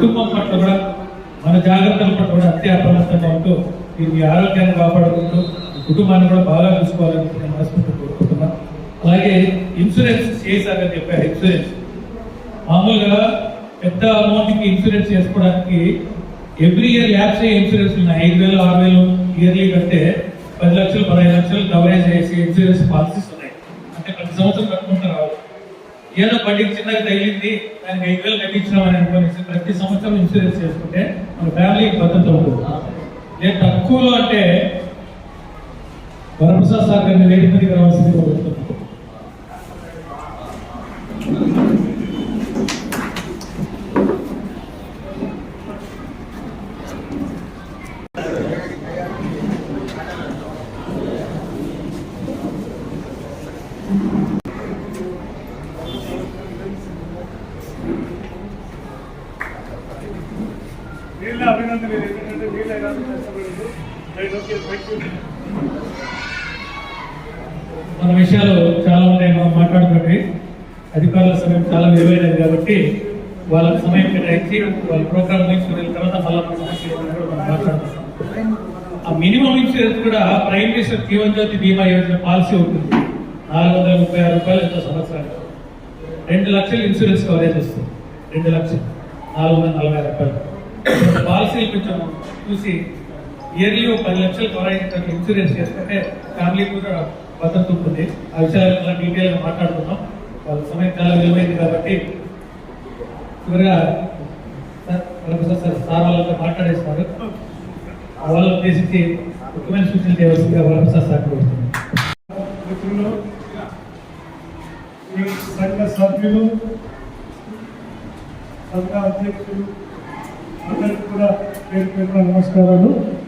కుటుంబం పట్ల కూడా మన జాగ్రత్తగా కూడా అదే అప్రమత్తంగా ఉంటూ మీరు మీ ఆరోగ్యాన్ని కాపాడుకుంటూ మీ కుటుంబాన్ని కూడా బాగా చూసుకోవాలని నేను మనస్ఫూర్తి కోరుకుంటున్నాను అలాగే ఇన్సూరెన్స్ చేశారని చెప్పారు ఇన్సూరెన్స్. మామూలుగా పెద్ద అమౌంట్కి ఇన్సూరెన్స్ చేసుకోవడానికి ఎవ్రీ ఇయర్ యాప్స్ ఇన్సూరెన్స్ ఉన్నాయి. ఐదు వేలు ఆరు వేలు ఇయర్లీ కంటే పది లక్షలు పదహైదు లక్షలు కవరేజ్ చేసి ఇన్సూరెన్స్ పాలసీస్ ఉన్నాయి. అంటే ప్రతి సంవత్సరం కట్టుకుంటారు ఏదో బండికి చిన్నగా తగిలింది దానికి ఐదు వేలు కట్టించినామని అనుకోని ప్రతి సంవత్సరం ఇన్సూరెన్స్ చేసుకుంటే మన ఫ్యామిలీకి భద్రత ఉంటుంది. నేను తక్కువలో అంటే వరప్రసాద్ సార్ గారిని వేదిక మీదకి రావాల్సింది వీళ్ళ అభినందన ఎందుకంటే వీళ్ళు ఓకే థ్యాంక్ యూ మన విషయాలు చాలా ఉన్నాయి మనం మాట్లాడుకుంటే అధికారుల సమయం చాలా విలువైనది కాబట్టి వాళ్ళ సమయం కేటాయించి వాళ్ళ ప్రోగ్రామ్ తీసుకునే తర్వాత మళ్ళీ మనం మాట్లాడుతున్నాం ఆ మినిమం ఇన్సూరెన్స్ కూడా prime minister Jeevan Jyoti Bima Yojana policy ఉంటుంది. నాలుగు వందల ముప్పై ఆరు రూపాయలు ఎంతో సంవత్సరాలు రెండు లక్షలు ఇన్సూరెన్స్ కవరేజ్ వస్తుంది. రెండు లక్షలు. నాలుగు వందల నలభై రూపాయలు. పాలసీలు కొంచెం చూసి ఇయర్లీ పది లక్షలు కవరేజ్ ఇన్సూరెన్స్ చేసుకుంటే ఫ్యామిలీ కూడా భద్రత ఉంటుంది ఆ విషయాలు డీటెయిల్గా మాట్లాడుతున్నాం వాళ్ళ సమయం చాలా విలువైంది కాబట్టి చివరిగా ప్రొఫెసర్ సార్ సార్ వాళ్ళతో మాట్లాడేస్తారు ఆ వాళ్ళని ఉద్దేశించి ముఖ్యమైన సూచనలు చేయవలసిందిగా ప్రొఫెసర్ సార్ కోరుతున్నాను. మిత్రులు సంఘ సభ్యులు సంఘ అధ్యక్షులు పేరు పేరు నమస్కారాలు.